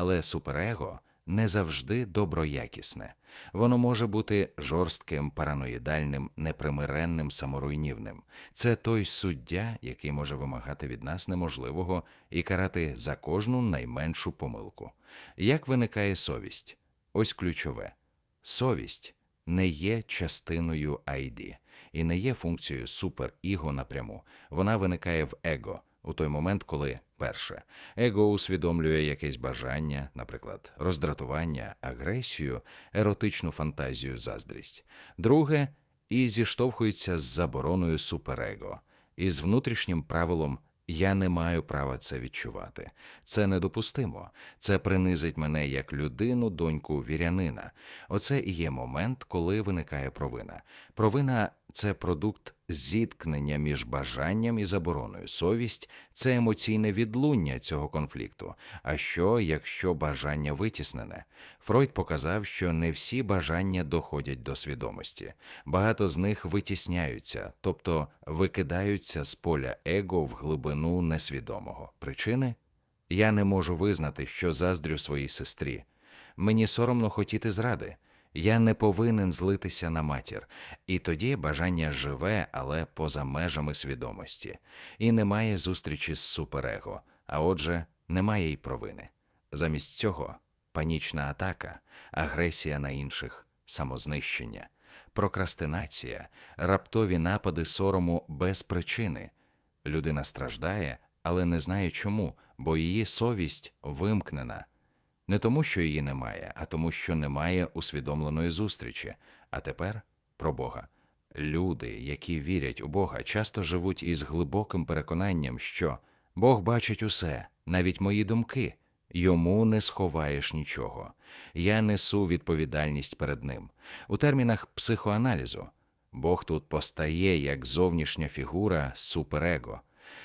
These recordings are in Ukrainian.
Але суперего не завжди доброякісне. Воно може бути жорстким, параноїдальним, непримиренним, саморуйнівним. Це той суддя, який може вимагати від нас неможливого і карати за кожну найменшу помилку. Як виникає совість? Ось ключове: совість не є частиною ID і не є функцією суперіго напряму. Вона виникає в его у той момент, коли перше его усвідомлює якесь бажання, наприклад, роздратування, агресію, еротичну фантазію, заздрість. Друге і зіштовхується з забороною суперего, і з внутрішнім правилом я не маю права це відчувати. Це недопустимо. Це принизить мене як людину, доньку вірянина. Оце і є момент, коли виникає провина. Провина це продукт зіткнення між бажанням і забороною. Совість це емоційне відлуння цього конфлікту. А що, якщо бажання витіснене? Фройд показав, що не всі бажання доходять до свідомості. Багато з них витісняються, тобто викидаються з поля его в глибину несвідомого. Причини? Я не можу визнати, що заздрю своїй сестрі. Мені соромно хотіти зради. Я не повинен злитися на матір, і тоді бажання живе, але поза межами свідомості, і немає зустрічі з суперего, а отже, немає й провини. Замість цього панічна атака, агресія на інших, самознищення, прокрастинація, раптові напади сорому без причини. Людина страждає, але не знає чому, бо її совість вимкнена. Не тому, що її немає, а тому, що немає усвідомленої зустрічі. А тепер про Бога. Люди, які вірять у Бога, часто живуть із глибоким переконанням, що Бог бачить усе, навіть мої думки. Йому не сховаєш нічого. Я несу відповідальність перед ним. У термінах психоаналізу Бог тут постає як зовнішня фігура суперего.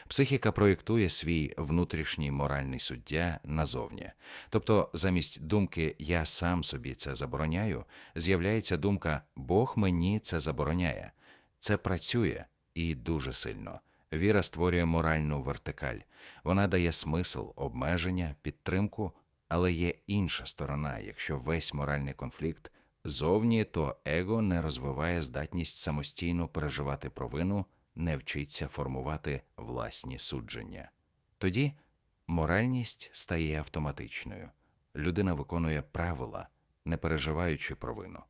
Психіка проєктує свій внутрішній моральний суддя назовні. Тобто, замість думки Я сам собі це забороняю, з'являється думка Бог мені це забороняє. Це працює і дуже сильно. Віра створює моральну вертикаль. Вона дає смисл, обмеження, підтримку, але є інша сторона. Якщо весь моральний конфлікт зовні, то его не розвиває здатність самостійно переживати провину не вчиться формувати власні судження. Тоді моральність стає автоматичною. Людина виконує правила, не переживаючи провину.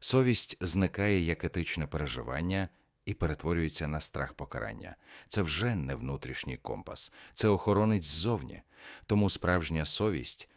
Совість зникає як етичне переживання і перетворюється на страх покарання. Це вже не внутрішній компас, це охоронець ззовні. Тому справжня совість